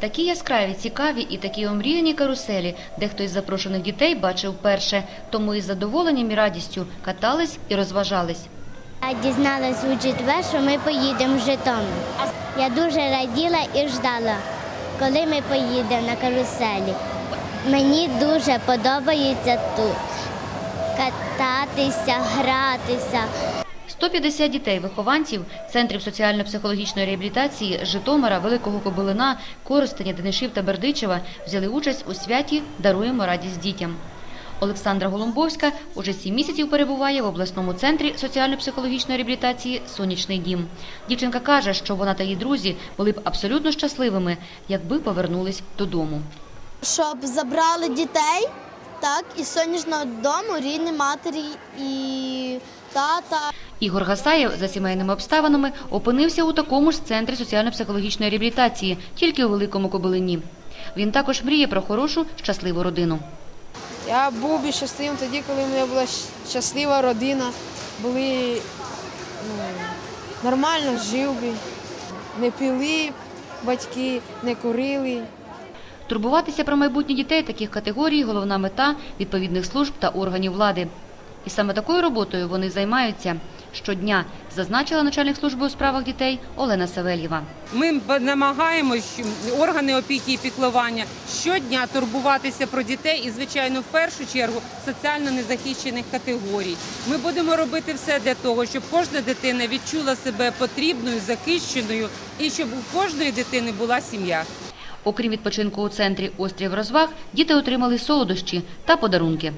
Такі яскраві, цікаві і такі омріяні каруселі, дехто із запрошених дітей бачив вперше, тому із задоволенням і радістю катались і розважались. Я дізналась у четвер, що ми поїдемо в Житомир. Я дуже раділа і ждала, коли ми поїдемо на каруселі. Мені дуже подобається тут кататися, гратися. 150 дітей, вихованців центрів соціально-психологічної реабілітації Житомира, Великого Кобилина, Коростеня, Денишів та Бердичева взяли участь у святі Даруємо радість дітям. Олександра Голомбовська уже сім місяців перебуває в обласному центрі соціально-психологічної реабілітації Сонячний дім. Дівчинка каже, що вона та її друзі були б абсолютно щасливими, якби повернулись додому. щоб забрали дітей, так, із сонячного дому, рідні матері і тата. Ігор Гасаєв за сімейними обставинами опинився у такому ж центрі соціально-психологічної реабілітації, тільки у Великому Кобилині. Він також мріє про хорошу, щасливу родину. Я був би щасливим тоді, коли в мене була щаслива родина, були ну, нормально жив би, не пили батьки, не курили. Турбуватися про майбутнє дітей таких категорій – головна мета відповідних служб та органів влади. І саме такою роботою вони займаються щодня, зазначила начальник служби у справах дітей Олена Савельєва. Ми намагаємось органи опіки і піклування щодня турбуватися про дітей і, звичайно, в першу чергу соціально незахищених категорій. Ми будемо робити все для того, щоб кожна дитина відчула себе потрібною, захищеною і щоб у кожної дитини була сім'я. Окрім відпочинку у центрі «Острів розваг», діти отримали солодощі та подарунки.